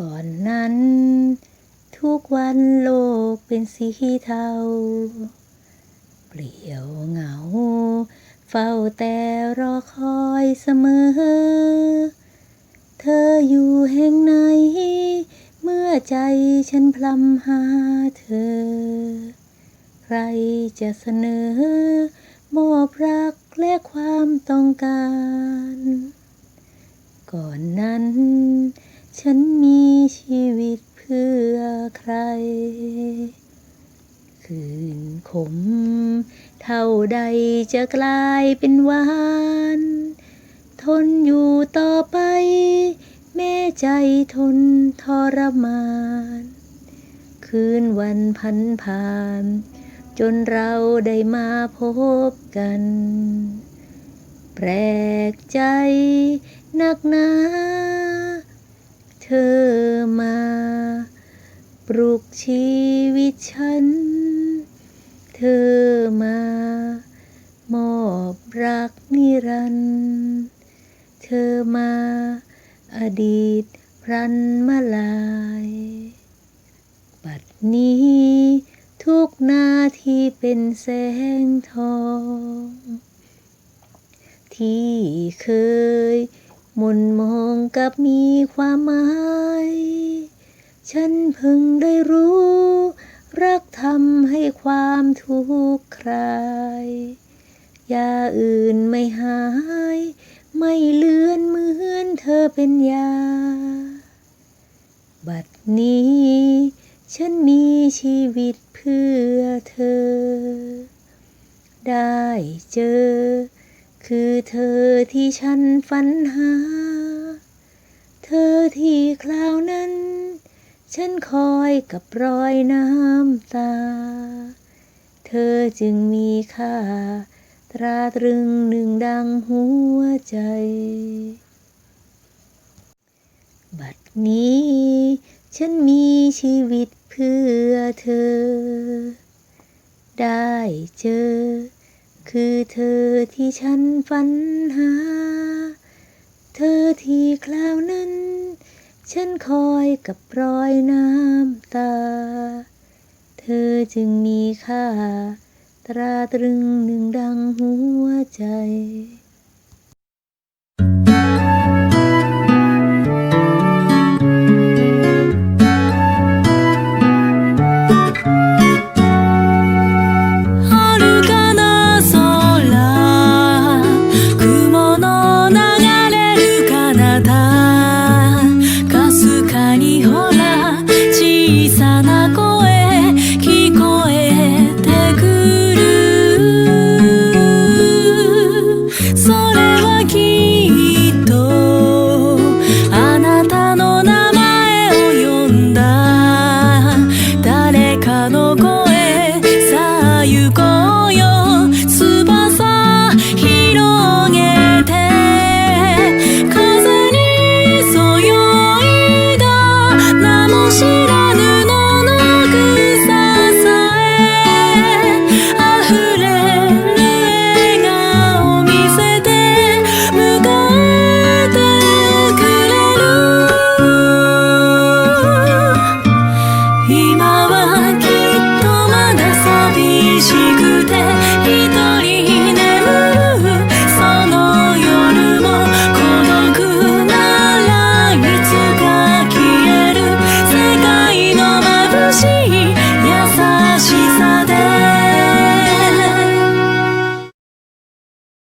ก่อนนั้น ทุกวันโลกเป็นสีเทา เปลี่ยวเหงา เฝ้าแต่รอคอยเสมอ เธออยู่แห่งไหน เมื่อใจฉันพลำหาเธอ ใครจะเสนอมอบรักและความต้องการ ก่อนนั้น ฉันมีชีวิตเพื่อใคร คืนขม เท่าใดจะกลายเป็นหวาน ทนอยู่ต่อไป แม้ใจทนทรมาน คืนวันพันผ่าน จนเราได้มาพบกัน แปลกใจนักหนา เธอมา ปลุกชีวิตฉัน เธอมา มอบรักนิรันด์เธอมา อดีตพรันมาลาย บัดนี้ทุกนาทีเป็นแสงทอง ที่เคย มุนมองกับมีความหมาย ฉันเพิ่งได้รู้ รักทำให้ความทุกข์คลายยาอื่นไม่หาย ไม่เลือนเหมือนเธอเป็นยา บัดนี้ ฉันมีชีวิตเพื่อเธอ ได้เจอ คือเธอที่ฉันฝันหา เธอที่คราวนั้น ฉันคอยกับรอยน้ำตา เธอจึงมีค่า ตราตรึงหนึ่งดังหัวใจ บัดนี้ ฉันมีชีวิตเพื่อเธอ ได้เจอ คือเธอที่ฉันฝันหา เธอที่คราวนั้น ฉันคอยกับรอยน้ำตา เธอจึงมีค่า ตราตรึงหนึ่งดังหัวใจ